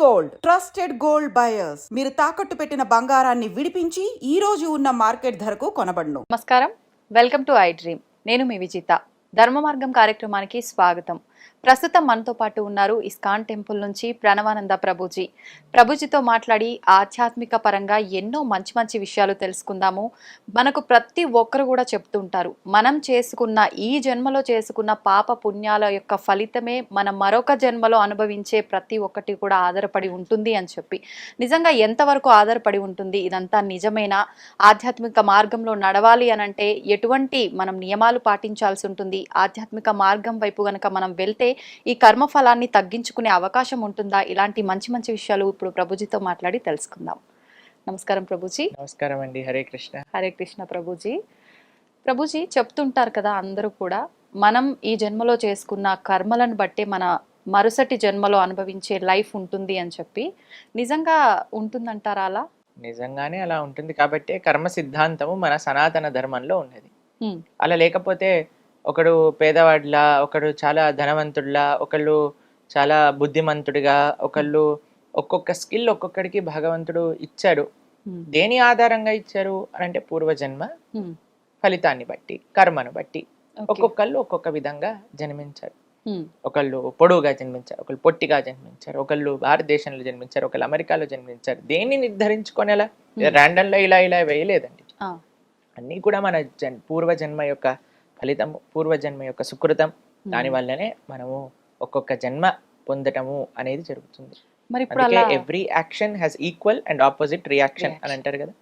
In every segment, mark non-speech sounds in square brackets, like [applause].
Gold. Trusted gold buyers. మీరు తాకట్టు పెట్టిన బంగారాన్ని విడిపించి ఈ రోజు ఉన్న మార్కెట్ ధరకు కొనబడును. నమస్కారం. Welcome to iDream. నేను మీ విజిత. ధర్మ మార్గం కార్యక్రమానికి స్వాగతం. ప్రస్తుతం మనతో పాటు ఉన్నారు ఇస్కాన్ టెంపుల్ నుంచి ప్రణవానంద ప్రభుజీ. ప్రభుజీతో మాట్లాడి ఆధ్యాత్మిక పరంగా ఎన్నో మంచి మంచి విషయాలు తెలుసుకుందాము. మనకు ప్రతి ఒక్కరు కూడా చెప్తుంటారు మనం చేసుకున్న ఈ జన్మలో చేసుకున్న పాప పుణ్యాల యొక్క ఫలితమే మనం మరొక జన్మలో అనుభవించే ప్రతి ఒక్కటి కూడా ఆధారపడి ఉంటుంది అని చెప్పి. నిజంగా ఎంతవరకు ఆధారపడి ఉంటుంది? ఇదంతా నిజమేనా? ఆధ్యాత్మిక మార్గంలో నడవాలి అని అంటే ఎటువంటి మనం నియమాలు పాటించాల్సి ఉంటుంది? ఆధ్యాత్మిక మార్గం వైపు గనక మనం వెళ్తే ఈ కర్మ ఫలాన్ని తగ్గించుకునే అవకాశం ఉంటుందా? ఇలాంటి మంచి మంచి విషయాలు ఇప్పుడు ప్రభుజీతో మాట్లాడి తెలుసుకుందాం. నమస్కారం ప్రభుజీ. నమస్కారం అండి. హరే కృష్ణ. హరే కృష్ణ ప్రభుజీ. ప్రభుజీ చెప్తుంటారు కదా అందరూ కూడా మనం ఈ జన్మలో చేసుకున్న కర్మలను బట్టే మన మరుసటి జన్మలో అనుభవించే లైఫ్ ఉంటుంది అని చెప్పి నిజంగా ఉంటుందంటారా అలా? నిజంగానే అలా ఉంటుంది. కాబట్టి కర్మ సిద్ధాంతము మన సనాతన ధర్మంలో ఉన్నది. అలా లేకపోతే ఒకడు పేదవాడిలా ఒకడు చాలా ధనవంతుడిలా ఒకళ్ళు చాలా బుద్ధిమంతుడిగా ఒకళ్ళు ఒక్కొక్క స్కిల్ ఒక్కొక్కడికి భగవంతుడు ఇచ్చాడు. దేని ఆధారంగా ఇచ్చారు అని అంటే పూర్వజన్మ. ఫలితాన్ని బట్టి కర్మను బట్టి. ఒక్కొక్కళ్ళు ఒక్కొక్క విధంగా జన్మించారు. ఒకళ్ళు పొడవుగా జన్మించారు ఒకళ్ళు పొట్టిగా జన్మించారు ఒకళ్ళు భారతదేశంలో జన్మించారు ఒకళ్ళు అమెరికాలో జన్మించారు దేన్ని నిర్ధారించుకునేలా. ర్యాండమ్లో ఇలా ఇలా వేయలేదండి. అన్నీ కూడా మన జన్ పూర్వజన్మ యొక్క ఫలితం పూర్వజన్మ యొక్క సుకృతం. దాని వల్లనే మనము ఒక్కొక్క జన్మ పొందటము అనేది జరుగుతుంది. మరి every action has equal and opposite reaction అని. అంటారు కదా.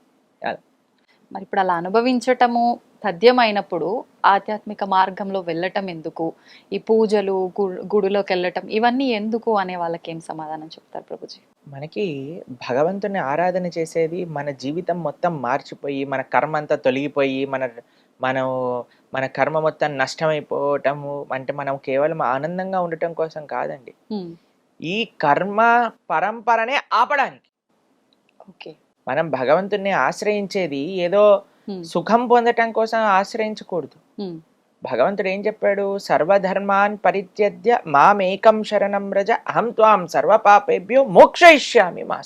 మరి ఇప్పుడు అలా అనుభవించటము తథ్యమైనప్పుడు ఆధ్యాత్మిక మార్గంలో వెళ్ళటం ఎందుకు? ఈ పూజలు గుడిలోకి వెళ్ళటం ఇవన్నీ ఎందుకు అనే వాళ్ళకి ఏం సమాధానం చెప్తారు ప్రభుజీ? మనకి భగవంతుని ఆరాధన చేసేది మన జీవితం మొత్తం మార్చిపోయి మన కర్మ అంతా తొలగిపోయి మన మనం మన కర్మ మొత్తం నష్టమైపోవటము అంటే మనం కేవలం ఆనందంగా ఉండటం కోసం కాదండి. ఈ కర్మ పరంపరనే ఆపడానికి ఓకే మనం భగవంతుణ్ణి ఆశ్రయించేది ఏదో. సుఖం పొందటం కోసం ఆశ్రయించకూడదు. భగవంతుడు ఏం చెప్పాడు సర్వధర్మాన్ పరిత్యజ్య మామేకం శరణం రజ అహం త్వాం సర్వపాపేభ్యో మోక్షయిష్యామి మా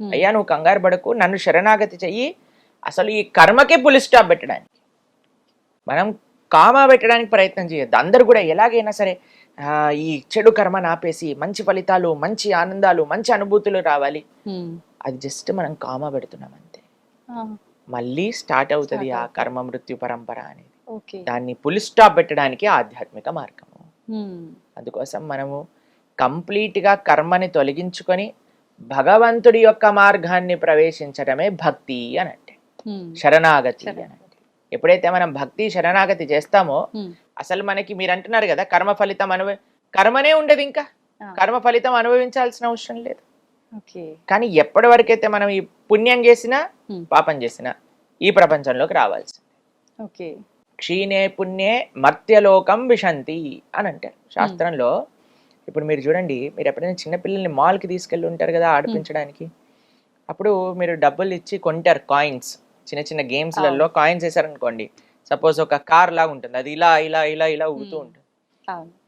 హ్మ్. అయ్యా నువ్వు కంగారు పడకు నన్ను శరణాగతి చెయ్యి అసలు ఈ కర్మకే పులి స్టాప్ పెట్టడానికి మనం కామా పెట్టడానికి ప్రయత్నం చేయొద్దు అందరు కూడా ఎలాగైనా సరే ఈ చెడు కర్మ ఆపేసి మంచి ఫలితాలు మంచి ఆనందాలు మంచి అనుభూతులు రావాలి. అది జస్ట్ మనం కామా పెడుతున్నాం అంతే మళ్ళీ స్టార్ట్ అవుతుంది ఆ. కర్మ మృత్యు పరంపర అనేది దాన్ని పులి స్టాప్ పెట్టడానికి ఆధ్యాత్మిక మార్గము. అందుకోసం మనము కంప్లీట్గా కర్మని తొలగించుకొని భగవంతుడి యొక్క మార్గాన్ని ప్రవేశించడమే భక్తి అని అంటే హ్మ్. శరణాగతి అని శరణాగతి. అంటే ఎప్పుడైతే మనం భక్తి శరణాగతి చేస్తామో. అసలు మనకి మీరు అంటున్నారు కదా కర్మ ఫలితం అనుభవ కర్మనే ఉండదు ఇంకా. కర్మ ఫలితం అనుభవించాల్సిన అవసరం లేదు. కానీ ఎప్పటి వరకైతే మనం ఈ పుణ్యం చేసినా. పాపం చేసినా ఈ ప్రపంచంలోకి రావాల్సి ఓకే. క్షీణే పుణ్యే మర్త్యలోకం విశంతి అని అంటారు. శాస్త్రంలో ఇప్పుడు మీరు చూడండి మీరు ఎప్పుడైనా చిన్నపిల్లల్ని మాల్కి తీసుకెళ్ళి ఉంటారు కదా ఆడిపించడానికి. అప్పుడు మీరు డబ్బులు ఇచ్చి కొంటారు కాయిన్స్. చిన్న చిన్న గేమ్స్లలో కాయిన్స్ వేసారనుకోండి సపోజ్ ఒక కార్ లాగా ఉంటుంది అది ఇలా ఇలా ఇలా ఇలా ఊగుతూ. ఉంటుంది.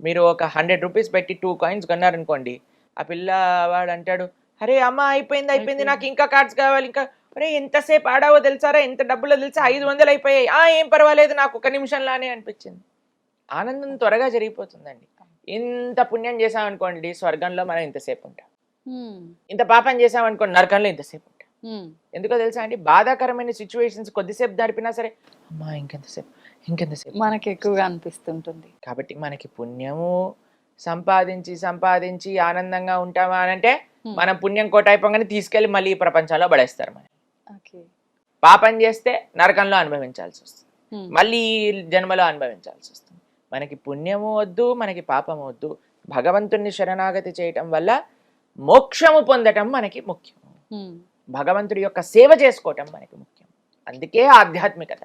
మీరు ఒక హండ్రెడ్ రూపీస్ పెట్టి టూ కాయిన్స్ కొన్నారనుకోండి ఆ పిల్లవాడు అంటాడు అరే అమ్మ అయిపోయింది అయిపోయింది నాకు ఇంకా కార్డ్స్ కావాలి ఇంకా అరే ఎంతసేపు ఆడావో తెలుసారా ఎంత డబ్బులో తెలుసా ఐదు వందలు అయిపోయాయి ఆ ఏం పర్వాలేదు నాకు ఒక నిమిషంలానే అనిపించింది. ఆనందం త్వరగా జరిగిపోతుందండి. ఇంత పుణ్యం చేసామనుకోండి స్వర్గంలో మనం ఇంతసేపు ఉంటాం. ఇంత పాపం చేసామనుకోండి నరకంలో ఇంతసేపు. ఎందుకో తెలుసా అండి? బాధాకరమైన సిచ్యువేషన్స్ కొద్దిసేపు నడిపినా సరే అమ్మా ఇంకెంతసేపు ఇంకెంతసేపు. మనకి ఎక్కువగా అనిపిస్తుంటుంది. కాబట్టి మనకి పుణ్యము సంపాదించి సంపాదించి ఆనందంగా ఉంటామా అని అంటే. మనం పుణ్యం కోట అయిపోగానే తీసుకెళ్ళి మళ్ళీ ఈ ప్రపంచంలో పడేస్తారు మనం పాపం చేస్తే నరకంలో అనుభవించాల్సి వస్తుంది. మళ్ళీ జన్మలో అనుభవించాల్సి వస్తుంది. మనకి పుణ్యము వద్దు మనకి పాపము వద్దు. భగవంతుణ్ణి శరణాగతి చేయటం వల్ల మోక్షము పొందటం మనకి ముఖ్యం. భగవంతుడి యొక్క సేవ చేసుకోవటం మనకి ముఖ్యం. అందుకే ఆధ్యాత్మికత.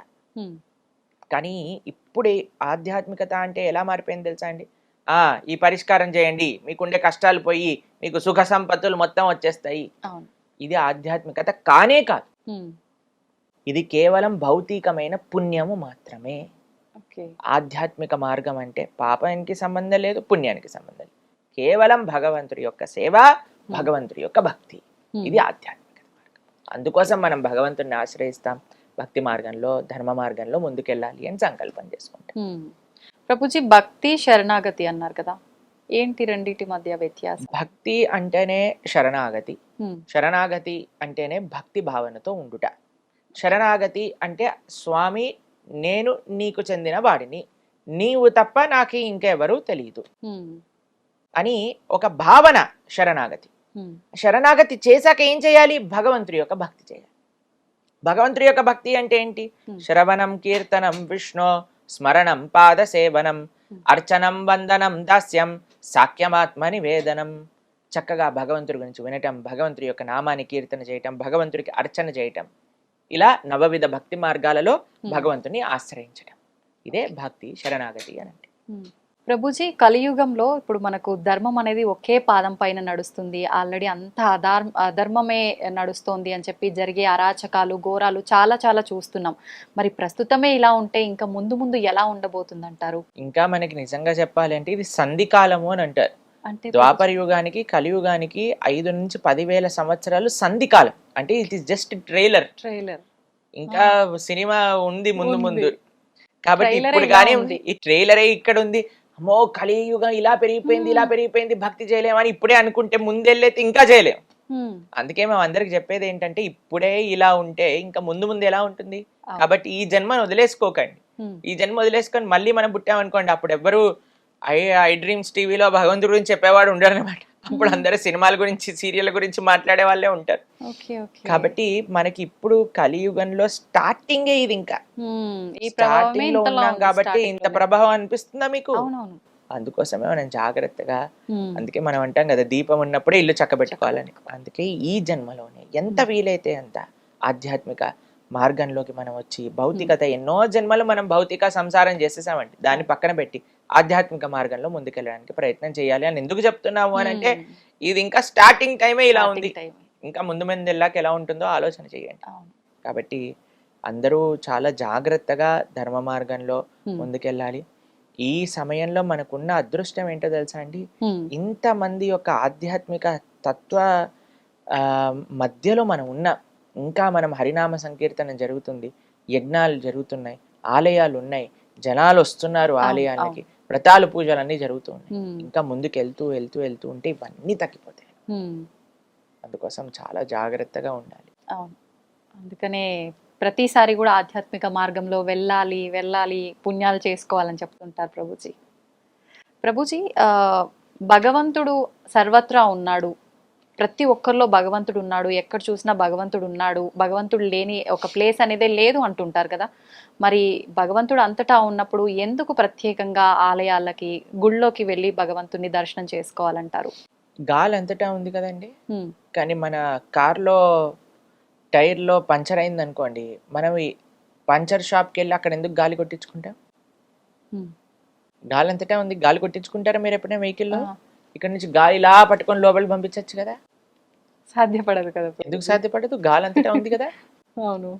కానీ ఇప్పుడు ఆధ్యాత్మికత అంటే ఎలా మారిపోయింది తెలుసా అండి? ఆ ఈ పరిష్కారం చేయండి. మీకుండే కష్టాలు పోయి మీకు సుఖ సంపత్తులు మొత్తం వచ్చేస్తాయి. ఇది ఆధ్యాత్మికత కానే కాదు. ఇది కేవలం భౌతికమైన పుణ్యము మాత్రమే. ఆధ్యాత్మిక మార్గం అంటే పాపానికి సంబంధం లేదు పుణ్యానికి సంబంధం లేదు. కేవలం భగవంతుడి యొక్క సేవ భగవంతుడి యొక్క భక్తి. ఇది ఆధ్యాత్మిక అందుకోసం మనం భగవంతుడిని ఆశ్రయిస్తాం భక్తి మార్గంలో ధర్మ మార్గంలో ముందుకెళ్ళాలి అని సంకల్పం చేసుకుంటాం. ప్రభుజీ భక్తి శరణాగతి అన్నారు కదా ఏంటి రెండిటి మధ్య వ్యత్యాసం భక్తి అంటేనే శరణాగతి. శరణాగతి అంటేనే భక్తి భావనతో ఉండుట శరణాగతి అంటే స్వామి నేను నీకు చెందిన వాడిని నీవు తప్ప నాకు ఇంకెవరూ తెలియదు. అని ఒక భావన శరణాగతి. శరణాగతి చేశాక ఏం చేయాలి? భగవంతుడి యొక్క భక్తి చేయాలి. భగవంతుడి యొక్క భక్తి అంటే ఏంటి. శ్రవణం కీర్తనం విష్ణు స్మరణం పాద సేవనం. అర్చనం వందనం దాస్యం సాఖ్యమాత్మ నివేదనం. చక్కగా భగవంతుడి గురించి వినటం భగవంతుడి యొక్క నామాన్ని కీర్తన చేయటం భగవంతుడికి అర్చన చేయటం. ఇలా నవవిధ భక్తి మార్గాలలో. భగవంతుని ఆశ్రయించటం. ఇదే భక్తి శరణాగతి అని అంటే. ప్రభుజీ కలియుగంలో ఇప్పుడు మనకు ధర్మం అనేది ఒకే పాదం పైన నడుస్తుంది. ఆల్రెడీ అంత అధర్మ అధర్మమే నడుస్తోంది అని చెప్పి జరిగే అరాచకాలు ఘోరాలు చాలా చాలా చూస్తున్నాం. మరి ప్రస్తుతమే ఇలా ఉంటే ఇంకా ముందు ముందు ఎలా ఉండబోతుంది అంటారు ఇంకా మనకి నిజంగా చెప్పాలి అంటే ఇది సంధికాలము అని అంటారు. అంటే ద్వాపర యుగానికి కలియుగానికి ఐదు నుంచి పదివేల సంవత్సరాలు సంధికాలం అంటే it is just trailer trailer ఇంకా సినిమా ఉంది ముందు. ముందు. కాబట్టి ఇప్పుడు కానీ. ఈ ట్రైలరే ఇక్కడ ఉంది. అమ్మో కలియుగం ఇలా పెరిగిపోయింది ఇలా పెరిగిపోయింది భక్తి చేయలేమని ఇప్పుడే అనుకుంటే ముందెళ్ళైతే ఇంకా చేయలేం. అందుకే మేము అందరికి చెప్పేది ఏంటంటే ఇప్పుడే ఇలా ఉంటే ఇంకా ముందు ముందు ఎలా ఉంటుంది. కాబట్టి ఈ జన్మను వదిలేసుకోకండి. ఈ జన్మ వదిలేసుకొని మళ్ళీ మనం పుట్టామనుకోండి అప్పుడు ఎవ్వరు ఐ ఐ డ్రీమ్స్ టీవీలో భగవంతుడి గురించి చెప్పేవాడు ఉండరు అనమాట అప్పుడు అందరూ సినిమాల గురించి సీరియల్ గురించి మాట్లాడే వాళ్ళే ఉంటారు. కాబట్టి మనకి ఇప్పుడు కలియుగంలో స్టార్టింగే ఇది ఇంకా. స్టార్టింగ్లో ఉన్నాం కాబట్టి ఇంత. ప్రభావం అనిపిస్తుందా మీకు? అందుకోసమే మనం జాగ్రత్తగా. అందుకే మనం అంటాం కదా దీపం ఉన్నప్పుడే ఇల్లు చక్కబెట్టుకోవాలని. అందుకే ఈ జన్మలోనే ఎంత వీలైతే అంత ఆధ్యాత్మిక మార్గంలోకి మనం వచ్చి భౌతికత ఎన్నో జన్మలు మనం భౌతిక సంసారం చేసేసామండి. దాన్ని పక్కన పెట్టి ఆధ్యాత్మిక మార్గంలో ముందుకెళ్ళడానికి ప్రయత్నం చేయాలి అని ఎందుకు చెప్తున్నాము అని అంటే. ఇది ఇంకా స్టార్టింగ్ టైమే ఇలా ఉంది. ఇంకా ముందు ముందు వెళ్ళాక ఎలా ఉంటుందో ఆలోచన చేయండి. కాబట్టి అందరూ చాలా జాగ్రత్తగా ధర్మ మార్గంలో. ముందుకెళ్ళాలి ఈ సమయంలో మనకున్న అదృష్టం ఏంటో తెలుసా అండి. ఇంతమంది యొక్క ఆధ్యాత్మిక తత్వ ఆ, మధ్యలో మనం ఉన్నాం ఇంకా మనం హరినామ సంకీర్తన జరుగుతుంది యజ్ఞాలు జరుగుతున్నాయి ఆలయాలు ఉన్నాయి జనాలు వస్తున్నారు అవును, ఆలయాలకి వ్రతాలు పూజలు అన్నీ జరుగుతూ ఉన్నాయి. ఇంకా ముందుకు వెళ్తూ వెళ్తూ వెళ్తూ ఉంటే ఇవన్నీ తగ్గిపోతాయి. అందుకోసం చాలా జాగ్రత్తగా ఉండాలి. అవును. అందుకనే ప్రతిసారి కూడా ఆధ్యాత్మిక మార్గంలో వెళ్ళాలి వెళ్ళాలి పుణ్యాలు చేసుకోవాలని చెప్తుంటారు ప్రభుజీ. ప్రభుజీ భగవంతుడు సర్వత్రా ఉన్నాడు. ప్రతి ఒక్కరిలో భగవంతుడు ఉన్నాడు ఎక్కడ చూసినా భగవంతుడు ఉన్నాడు భగవంతుడు లేని ఒక ప్లేస్ అనేదే లేదు అంటుంటారు కదా. మరి భగవంతుడు అంతటా ఉన్నప్పుడు ఎందుకు ప్రత్యేకంగా ఆలయాలకి గుళ్ళోకి వెళ్ళి భగవంతుని దర్శనం చేసుకోవాలంటారు? గాలి అంతటా ఉంది కదండి. కానీ మన కార్లో టైర్లో పంచర్ అయింది అనుకోండి మనం పంచర్ షాప్కి వెళ్ళి అక్కడ ఎందుకు గాలి కొట్టించుకుంటాం. గాలి అంతటా ఉంది. గాలి కొట్టించుకుంటారా మీరు ఎప్పుడైనా వెహికల్లో? ఇక్కడ నుంచి గాలి ఇలా పట్టుకొని లోపలికి పంపించవచ్చు కదా. సాధ్యపడదు కదా. ఎందుకు సాధ్యపడదు గాలి అంతటా ఉంది కదా [laughs] అవును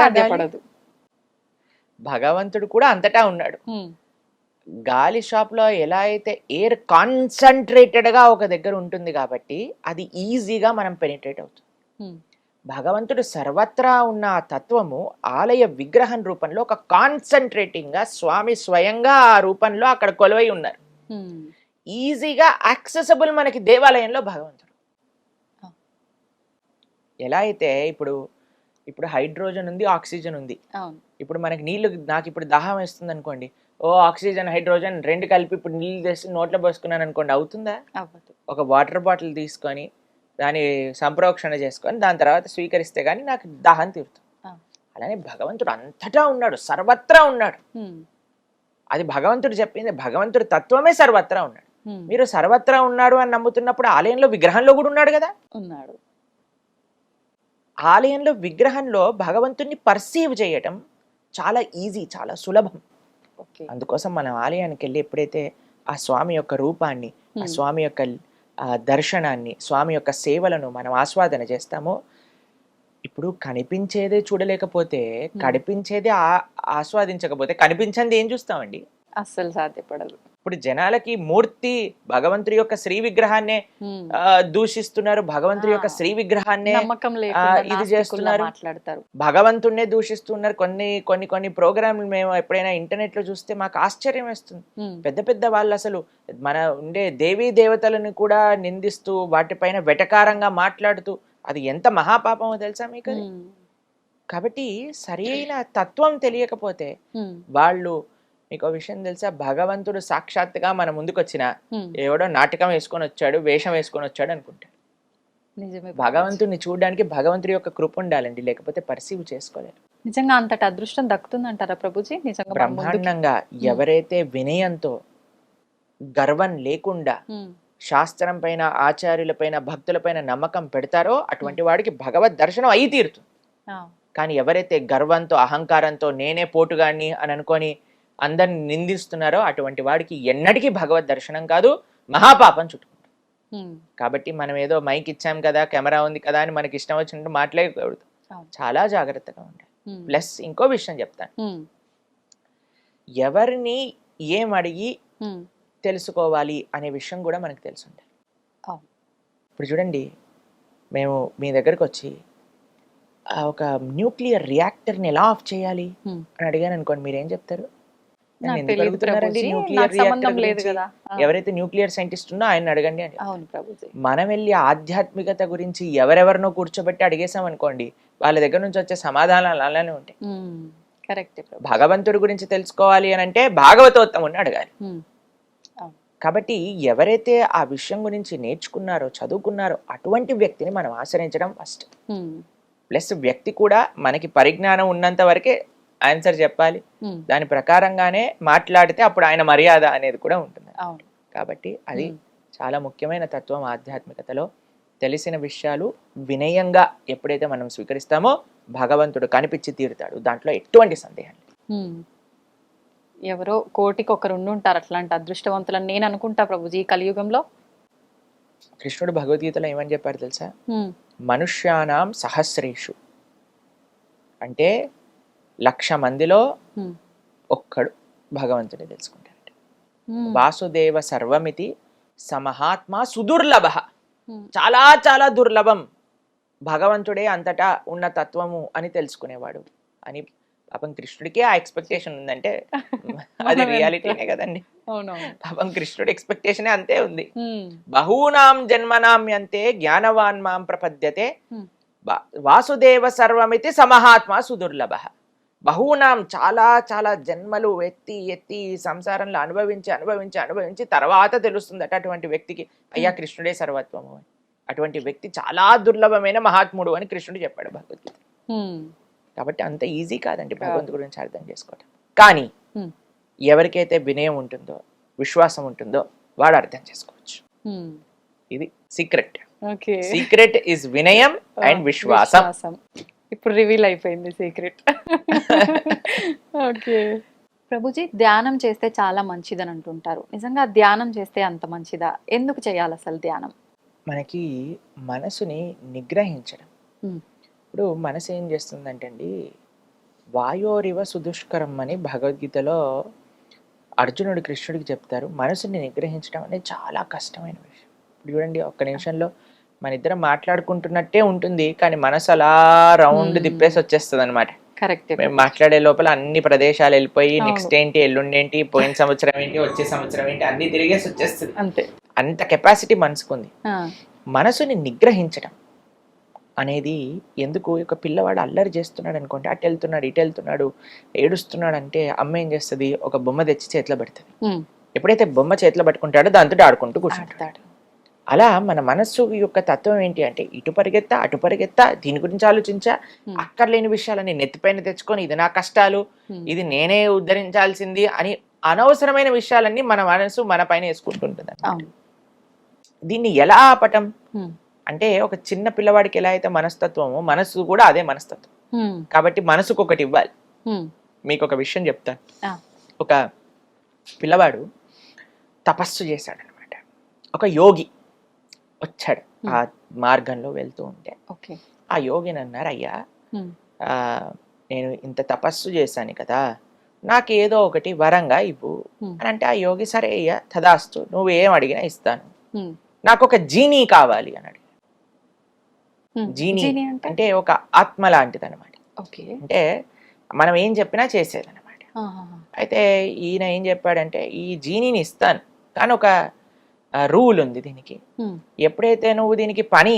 సాధ్యపడదు భగవంతుడు కూడా అంతటా ఉన్నాడు. గాలి షాప్లో ఎలా అయితే ఎయిర్ కాన్సన్ట్రేటెడ్గా ఒక దగ్గర ఉంటుంది కాబట్టి అది ఈజీగా మనం పెనిట్రేట్ అవుతుంది. భగవంతుడు సర్వత్రా ఉన్న ఆ తత్వము ఆలయ విగ్రహం రూపంలో ఒక కాన్సన్ట్రేటింగ్గా స్వామి స్వయంగా ఆ రూపంలో అక్కడ కొలువై ఉన్నారు. ఈజీగా యాక్సెసబుల్ మనకి దేవాలయంలో భగవంతుడు. ఎలా అయితే ఇప్పుడు ఇప్పుడు హైడ్రోజన్ ఉంది ఆక్సిజన్ ఉంది. ఇప్పుడు మనకి నీళ్ళు నాకు ఇప్పుడు దాహం వేస్తుంది అనుకోండి ఓ ఆక్సిజన్ హైడ్రోజన్ రెండు కలిపి ఇప్పుడు నీళ్ళు తెచ్చి నోట్లో పోసుకున్నాను అనుకోండి అవుతుందా ఒక వాటర్ బాటిల్ తీసుకొని దాని సంప్రోక్షణ చేసుకొని దాని తర్వాత స్వీకరిస్తే కానీ నాకు దాహం తీరుతుంది. అలానే భగవంతుడు అంతటా ఉన్నాడు సర్వత్రా ఉన్నాడు. అది భగవంతుడు చెప్పింది భగవంతుడు తత్వమే సర్వత్రా ఉన్నాడు. మీరు సర్వత్రా ఉన్నాడు అని నమ్ముతున్నప్పుడు ఆలయంలో విగ్రహంలో కూడా ఉన్నాడు కదా? ఉన్నాడు. ఆలయంలో విగ్రహంలో భగవంతుణ్ణి పర్సీవ్ చేయటం చాలా ఈజీ చాలా సులభం. అందుకోసం మనం ఆలయానికి వెళ్ళి ఎప్పుడైతే ఆ స్వామి యొక్క రూపాన్ని ఆ. స్వామి యొక్క దర్శనాన్ని స్వామి యొక్క సేవలను మనం ఆస్వాదన చేస్తామో ఇప్పుడు కనిపించేదే చూడలేకపోతే కనిపించేదే ఆ- ఆస్వాదించకపోతే కనిపించింది ఏం చూస్తామండి? అస్సలు సాధ్యపడదు. ఇప్పుడు జనాలకి మూర్తి భగవంతుడి యొక్క శ్రీ విగ్రహాన్నే దూషిస్తున్నారు భగవంతుడి యొక్క. శ్రీ విగ్రహాన్నే ఇది చేస్తున్నారు. మాట్లాడతారు భగవంతుడినే దూషిస్తున్నారు కొన్ని కొన్ని కొన్ని ప్రోగ్రాంలు మేము ఎప్పుడైనా ఇంటర్నెట్లో చూస్తే మాకు ఆశ్చర్యం వేస్తుంది. పెద్ద పెద్ద వాళ్ళు అసలు మన ఉండే దేవీ దేవతలను కూడా నిందిస్తూ వాటిపైన వెటకారంగా మాట్లాడుతూ అది ఎంత మహాపాపమో తెలుసా మీకు. కాబట్టి సరైన తత్వం తెలియకపోతే. వాళ్ళు మీకు విషయం తెలుసా? భగవంతుడు సాక్షాత్తుగా మన ముందుకు వచ్చిన. ఎవడో నాటకం వేసుకొని వచ్చాడు వేషం వేసుకొని వచ్చాడు అనుకుంటాడు నిజమే భగవంతుడిని చూడడానికి భగవంతుడి యొక్క కృప ఉండాలండి లేకపోతే పర్సీవ్ చేసుకోలేరు. నిజంగా అంతటి అదృష్టం దక్కుతుందంటారా ప్రభుజీ? నిజంగా బ్రహ్మాండంగా ఎవరైతే వినయంతో గర్వం లేకుండా. శాస్త్రం పైన ఆచార్యుల పైన భక్తుల పైన నమ్మకం పెడతారో అటువంటి వాడికి భగవద్ దర్శనం అయి తీరుతుంది. కానీ ఎవరైతే గర్వంతో అహంకారంతో నేనే పోటుగాన్ని అని అనుకొని అందరిని నిందిస్తున్నారో అటువంటి వాడికి ఎన్నటికీ భగవద్ దర్శనం కాదు మహాపాపం చుట్టుకుంటుంది ఉమ్. కాబట్టి మనం ఏదో మైక్ ఇచ్చాం కదా కెమెరా ఉంది కదా అని మనకి ఇష్టం వచ్చినట్టు మాట్లాడకూడదు. చాలా జాగ్రత్తగా ఉండాలి. ప్లస్ ఇంకో విషయం చెప్తాను. ఎవరిని ఏం అడిగి. తెలుసుకోవాలి అనే విషయం కూడా మనకు తెలిసి ఉండాలి. ఇప్పుడు చూడండి మేము మీ దగ్గరకు వచ్చి ఒక న్యూక్లియర్ రియాక్టర్ని ఎలా ఆఫ్ చేయాలి. అని అడిగాను అనుకోండి మీరు ఏం చెప్తారు ఎవరైతే న్యూక్లియర్ సైంటిస్ట్ ఉన్నో ఆయన అడగండి అని మనం వెళ్ళి ఆధ్యాత్మికత గురించి ఎవరెవరినో కూర్చోబెట్టి అడిగేసాం అనుకోండి వాళ్ళ దగ్గర నుంచి వచ్చే సమాధానాలు అలానే ఉంటాయి. కరెక్ట్ భగవంతుడి గురించి తెలుసుకోవాలి అని అంటే భాగవతోత్తముని అడగాలి. కాబట్టి ఎవరైతే ఆ విషయం గురించి నేర్చుకున్నారో చదువుకున్నారో అటువంటి వ్యక్తిని మనం ఆశ్రయించడం ఫస్ట్. ప్లస్ వ్యక్తి కూడా మనకి పరిజ్ఞానం ఉన్నంత వరకే ఆన్సర్ చెప్పాలి. దాని ప్రకారంగానే మాట్లాడితే అప్పుడు ఆయన మర్యాద అనేది కూడా ఉంటుంది. కాబట్టి అది. చాలా ముఖ్యమైన తత్వం ఆధ్యాత్మికతలో. తెలిసిన విషయాలు వినయంగా ఎప్పుడైతే మనం స్వీకరిస్తామో భగవంతుడు కనిపించి తీరుతాడు. దాంట్లో ఎటువంటి సందేహం. ఎవరో కోటికి ఒకరు ఉంటారు అట్లాంటి అదృష్టవంతులని నేను అనుకుంటా ప్రభుజీ ఈ కలియుగంలో. కృష్ణుడు భగవద్గీతలో ఏమని చెప్పారు తెలుసా. మనుష్యానాం సహస్రేషు. అంటే లక్ష మందిలో. ఒక్కడు భగవంతుని తెలుసుకుంటాడు. వాసుదేవ సర్వమితి సమహాత్మ సుదుర్లభ. చాలా చాలా దుర్లభం. భగవంతుడే అంతటా ఉన్న తత్వము అని తెలుసుకునేవాడు. అని పాపం కృష్ణుడికి ఆ ఎక్స్పెక్టేషన్ ఉందంటే [laughs] అది రియాలిటీనే కదండి. పాపం కృష్ణుడి ఎక్స్పెక్టేషన్ అంతే ఉంది. బహూనాం జన్మనామ్యంతే జ్ఞానవాన్ మాం ప్రపద్యతే. వాసుదేవ సర్వమితి సమహాత్మ సుదుర్లభ. బహూనాం చాలా చాలా జన్మలు ఎత్తి ఎత్తి ఈ సంసారంలో అనుభవించి అనుభవించి అనుభవించి తర్వాత తెలుస్తుందట అటువంటి వ్యక్తికి అయ్యా కృష్ణుడే సర్వత్వము అని. అటువంటి వ్యక్తి చాలా దుర్లభమైన మహాత్ముడు అని కృష్ణుడు చెప్పాడు భగవద్గీత. కాబట్టి అంత ఈజీ కాదండి భగవంతు గురించి అర్థం చేసుకోవడం కానీ. ఎవరికైతే వినయం ఉంటుందో విశ్వాసం ఉంటుందో వాడు అర్థం చేసుకోవచ్చు. ఇది సీక్రెట్. సీక్రెట్ ఇస్ వినయం అండ్ విశ్వాసం. ఇప్పుడు రివీల్ అయిపోయింది సీక్రెట్ ఓకే ప్రభుజీ ధ్యానం చేస్తే చాలా మంచిదని అంటుంటారు. నిజంగా ధ్యానం చేస్తే అంత మంచిదా? ఎందుకు చేయాలి అసలు ధ్యానం? మనకి మనసుని నిగ్రహించడం. ఇప్పుడు మనసు ఏం చేస్తుందంటే అండి వాయోరివ సుదుష్కరం అని భగవద్గీతలో అర్జునుడు కృష్ణుడికి చెప్తారు. మనసుని నిగ్రహించడం అనేది చాలా కష్టమైన విషయం. ఇప్పుడు చూడండి ఒక్క నిమిషంలో మన ఇద్దరం మాట్లాడుకుంటున్నట్టే ఉంటుంది కానీ మనసు అలా రౌండ్. తిప్పేసి వచ్చేస్తుంది అనమాట కరెక్ట్ మేము మాట్లాడే లోపల అన్ని ప్రదేశాలు వెళ్ళిపోయి. నెక్స్ట్ ఏంటి ఎల్లుండి ఏంటి పోయిన సంవత్సరం ఏంటి వచ్చే సంవత్సరం ఏంటి అన్ని తిరిగేసి వచ్చేస్తుంది అంతే. అంత కెపాసిటీ మనసుకుంది. మనసుని నిగ్రహించడం అనేది ఎందుకు ఒక పిల్లవాడు అల్లరి చేస్తున్నాడు అనుకోండి అటు వెళ్తున్నాడు ఇటు వెళ్తున్నాడు ఏడుస్తున్నాడు అంటే అమ్మ ఏం చేస్తుంది? ఒక బొమ్మ తెచ్చి చేతిలో పెడుతుంది. ఎప్పుడైతే బొమ్మ చేతిలో పట్టుకుంటాడో దాంతో ఆడుకుంటూ కూర్చుంటాడు. అలా మన మనస్సు యొక్క తత్వం ఏంటి అంటే ఇటు పరిగెత్తా అటు పరిగెత్తా దీని గురించి ఆలోచించా. అక్కర్లేని విషయాలని నెత్తిపైన తెచ్చుకొని ఇది నా కష్టాలు ఇది నేనే ఉద్ధరించాల్సింది అని అనవసరమైన విషయాలన్నీ మన మనసు మన పైన వేసుకుంటుంటుంది దీన్ని ఎలా ఆపటం? అంటే ఒక చిన్న పిల్లవాడికి ఎలా అయితే మనస్తత్వమో మనసు కూడా అదే మనస్తత్వం. కాబట్టి మనసుకు ఒకటి ఇవ్వాలి. మీకు ఒక విషయం చెప్తాను. ఒక పిల్లవాడు తపస్సు చేశాడు అనమాట ఒక యోగి. వచ్చాడు ఆ మార్గంలో వెళ్తూ ఉంటే. ఆ యోగిని అన్నారు అయ్యా నేను ఇంత తపస్సు చేశాను కదా నాకు ఏదో ఒకటి వరంగా ఇవ్వు. అని అంటే ఆ యోగి సరే అయ్యా తదాస్తు నువ్వు ఏం అడిగినా ఇస్తాను. నాకు ఒక జీనీ కావాలి అని అడిగాడు. జీనీ అంటే? ఒక ఆత్మ లాంటిది అనమాట ఓకే. అంటే మనం ఏం చెప్పినా చేసేది అనమాట ఆహాహా. అయితే ఈయన ఏం చెప్పాడంటే ఈ జీనీని ఇస్తాను కానీ ఒక రూల్ ఉంది దీనికి. ఎప్పుడైతే నువ్వు దీనికి పని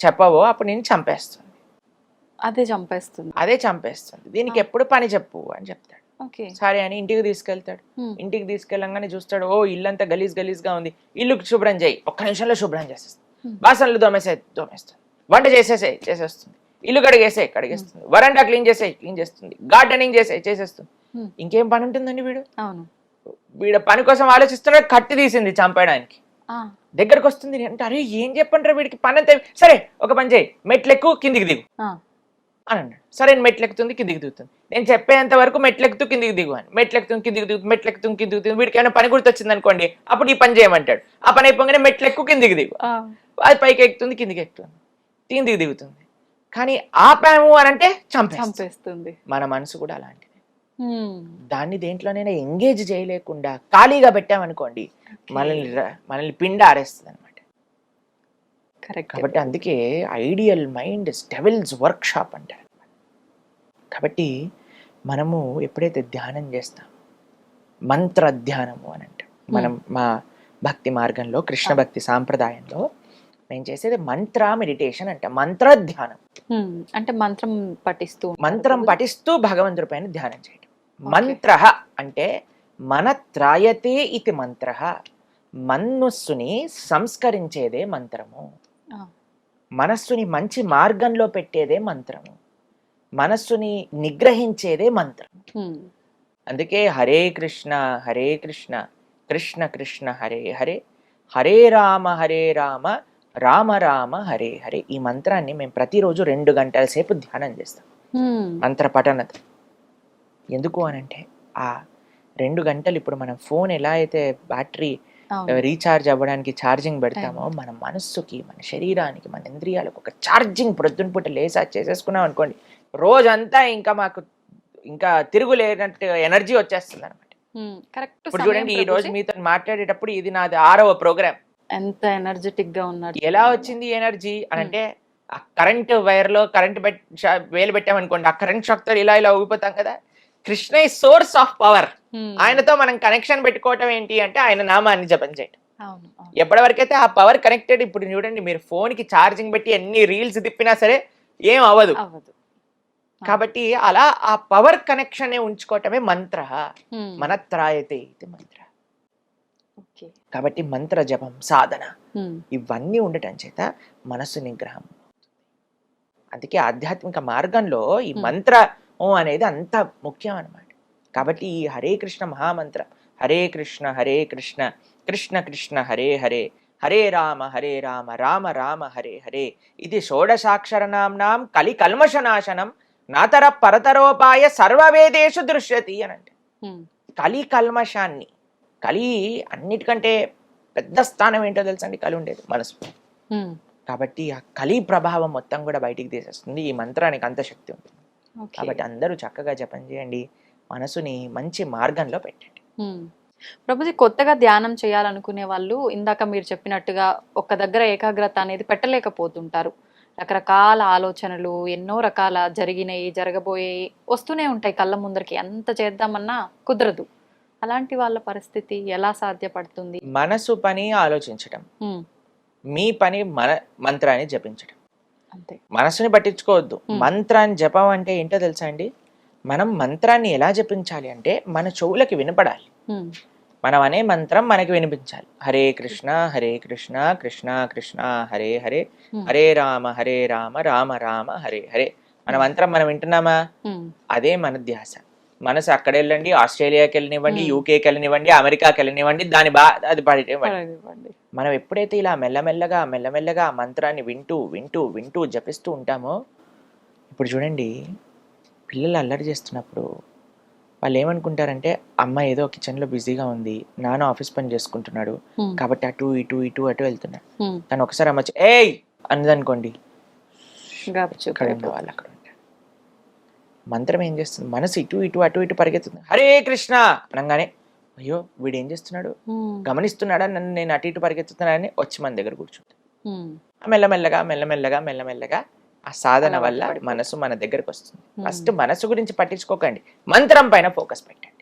చెప్పవో అప్పుడు నేను చంపేస్తుంది. అదే చంపేస్తుంది. అదే చంపేస్తుంది. దీనికి ఎప్పుడు పని చెప్పు అని చెప్తాడు. ఓకే. సరే అని ఇంటికి తీసుకెళ్తాడు. ఇంటికి తీసుకెళ్ళంగానే చూస్తాడు ఓ ఇల్లంతా గలీజ్ గలీజ్గా ఉంది. ఇల్లు శుభ్రం చేయి. ఒక్క నిమిషంలో శుభ్రం చేసేస్తుంది. బాసనలు దోమేసే దోమేస్తుంది వంట చేసేసే చేసేస్తుంది. ఇల్లు కడిగేసే కడిగేస్తుంది. వరండా క్లీన్ చేసే క్లీన్ చేస్తుంది. గార్డెనింగ్ చేసే చేసేస్తుంది. ఇంకేం పని ఉంటుందండి వీడు? అవును. వీడు పని కోసం ఆలోచిస్తున్నాడు కత్తి తీసింది చంపడానికి ఆ, దగ్గరకు వస్తుంది అంటే అరే ఏం చెప్పంటారా వీడికి? పని అంతే సరే ఒక పని చేయి. మెట్లెక్కు కిందికి దిగు. అని అన్నాడు. సరే నేను మెట్లెక్కుతుంది కిందికి దిగుతుంది. నేను చెప్పేంత వరకు మెట్లెక్కుతూ కిందికి దిగు అని. మెట్లెక్కుతుంది కిందికి దిగు మెట్లెక్కుతుంది కిందికి దిగు వీడికి ఏమైనా పని గుర్తొచ్చింది అనుకోండి అప్పుడు ఈ పని చేయమంటాడు. ఆ పని అయిపోగానే మెట్లెక్కు కిందికి దిగు. అది పైకి ఎక్కుతుంది కిందికి ఎక్కుతుంది. కిందికి దిగుతుంది. కానీ ఆపాము అని అంటే చంపేస్తాం చంపేస్తుంది. మన మనసు కూడా అలాంటిది. దాన్ని దేంట్లోనైనా ఎంగేజ్ చేయలేకుండా ఖాళీగా పెట్టామనుకోండి మనల్ని మనల్ని పిండ ఆరేస్తుంది అనమాట కరెక్ట్. కాబట్టి అందుకే ideal mind devil's workshop అంటారు. కాబట్టి మనము ఎప్పుడైతే ధ్యానం చేస్తాం మంత్ర ధ్యానము అని అంటాం. మనం మా భక్తి మార్గంలో కృష్ణ భక్తి సాంప్రదాయంలో మేము చేసేది మంత్ర మెడిటేషన్ అంట మంత్ర ధ్యానం అంటే మంత్రం పఠిస్తూ మంత్రం? పఠిస్తూ భగవంతుడి పైన ధ్యానం చేయడం మంత్ర అంటే మన త్రాయతే ఇది మంత్ర. మనస్సుని సంస్కరించేదే మంత్రము. మనస్సుని మంచి మార్గంలో పెట్టేదే మంత్రము. మనస్సుని నిగ్రహించేదే మంత్రం అందుకే హరే కృష్ణ హరే కృష్ణ కృష్ణ కృష్ణ హరే హరే హరే రామ హరే రామ రామ రామ హరే హరే ఈ మంత్రాన్ని మేము ప్రతిరోజు రెండు గంటల సేపు ధ్యానం చేస్తాం. మంత్ర పఠనత. ఎందుకు అనంటే ఆ రెండు గంటలు ఇప్పుడు మనం ఫోన్ ఎలా అయితే బ్యాటరీ రీఛార్జ్ అవ్వడానికి ఛార్జింగ్ పెడతామో మన మనస్సుకి మన శరీరానికి మన ఇంద్రియాలకు ఒక ఛార్జింగ్ ప్రొద్దున పూట లేసా చేసేసుకున్నాం అనుకోండి రోజంతా ఇంకా మాకు ఇంకా తిరుగులేనట్టు ఎనర్జీ వచ్చేస్తుంది అనమాట ఇప్పుడు చూడండి ఈ రోజు. మీతో మాట్లాడేటప్పుడు ఇది నాది ఆరవ ప్రోగ్రామ్. ఎంత ఎనర్జెటిక్గా ఉన్నారు ఎలా వచ్చింది ఎనర్జీ? అని అంటే ఆ కరెంట్ వైర్లో కరెంట్ వేలు పెట్టామనుకోండి ఆ కరెంట్ షాక్తో ఇలా ఇలా ఊగిపోతాం కదా? కృష్ణ ఈ సోర్స్ ఆఫ్ పవర్ ఆయనతో మనం కనెక్షన్ పెట్టుకోవటం ఏంటి అంటే ఆయన నామాన్ని జపం చేయటం. అవును అవును. ఎప్పటి వరకైతే ఆ పవర్ కనెక్టెడ్ ఇప్పుడు చూడండి మీరు ఫోన్కి ఛార్జింగ్ పెట్టి ఎన్ని రీల్స్ తిప్పినా సరే ఏం అవ్వదు. కాబట్టి అలా ఆ పవర్ కనెక్షన్ ఉంచుకోవటమే మంత్ర. ఉమ్, మనత్రాయతే ఇది మంత్ర. ఓకే. కాబట్టి మంత్ర జపం సాధన ఉమ్, ఇవన్నీ ఉండటం చేత మనస్సు నిగ్రహం అందుకే ఆధ్యాత్మిక మార్గంలో ఈ Hmm. మంత్రం అనేది అంత ముఖ్యం అన్నమాట. కాబట్టి ఈ హరే కృష్ణ మహామంత్రం హరే కృష్ణ హరే కృష్ణ కృష్ణ కృష్ణ హరే హరే హరే రామ హరే రామ రామ రామ హరే హరే ఇది షోడశాక్షరనాంనాం కలి కల్మషనాశనం నాతర పరతరోపాయ సర్వవేదేషు దృశ్యతి అని అంటే కలి కల్మషాన్ని కలి అన్నిటికంటే పెద్ద స్థానం ఏంటో తెలుసండి? కలి ఉండేది మనసు. కాబట్టి ఆ కలి ప్రభావం మొత్తం కూడా బయటికి తీసేస్తుంది ఈ మంత్రానికి అంత శక్తి ఉంటుంది. కాబట్టి అందరూ చక్కగా జపం చేయండి. మనసుని మంచి మార్గంలో పెట్టండి. ప్రభుజీ కొత్తగా ధ్యానం చేయాలనుకునే వాళ్ళు ఇందాక మీరు చెప్పినట్టుగా ఒక దగ్గర ఏకాగ్రత అనేది పెట్టలేకపోతుంటారు. రకరకాల ఆలోచనలు ఎన్నో రకాల జరిగినాయి జరగబోయేవి వస్తూనే ఉంటాయి కళ్ళ ముందరికి. ఎంత చేద్దామన్నా కుదరదు. అలాంటి వాళ్ళ పరిస్థితి ఎలా సాధ్యపడుతుంది? మనసు పని ఆలోచించటం. ఉమ్, మీ పని మన మంత్రాన్ని జపించటం. అంతే మనసుని పట్టించుకోవద్దు. మంత్రాన్ని జపం అంటే ఏంటో తెలుసా అండి? మనం మంత్రాన్ని ఎలా జపించాలి అంటే మన చెవులకి వినపడాలి. మనం అనే మంత్రం మనకి వినిపించాలి. హరే కృష్ణ హరే కృష్ణ కృష్ణ కృష్ణ హరే హరే హరే రామ హరే రామ రామ రామ హరే హరే మన మంత్రం మనం వింటున్నామా? అదే మన ధ్యాస. మనసు అక్కడ వెళ్ళండి ఆస్ట్రేలియాకి వెళ్ళనివ్వండి. యూకేకి వెళ్ళనివ్వండి అమెరికాకి వెళ్ళనివ్వండి దాని బా అది పడివ్వండి. మనం ఎప్పుడైతే ఇలా మెల్లమెల్లగా మెల్లమెల్లగా మంత్రాన్ని వింటూ వింటూ వింటూ జపిస్తూ ఉంటామో ఇప్పుడు చూడండి పిల్లలు అల్లరి చేస్తున్నప్పుడు వాళ్ళు ఏమనుకుంటారంటే అమ్మ ఏదో కిచెన్లో బిజీగా ఉంది నాన్న ఆఫీస్ పని చేసుకుంటున్నాడు కాబట్టి అటు ఇటు ఇటు అటు వెళ్తున్నాడు కానీ ఒకసారి అమ్మ ఏయ్! అన్నదనుకోండి. అక్కడ మంత్రం ఏం చేస్తుంది? మనసు ఇటు ఇటు అటు ఇటు పరిగెత్తుంది. హరే కృష్ణ! అనగానే అయ్యో వీడు ఏం చేస్తున్నాడు గమనిస్తున్నాడా? నన్ను నేను అటు ఇటు పరిగెత్తుతున్నానని వచ్చి మన దగ్గర ఆ మెల్లమెల్లగా మెల్లమెల్లగా మెల్లమెల్లగా ఆ సాధన వల్ల. మనసు మన దగ్గరకు వస్తుంది. ఫస్ట్ మనసు గురించి పట్టించుకోకండి. మంత్రం పైన ఫోకస్ పెట్టండి.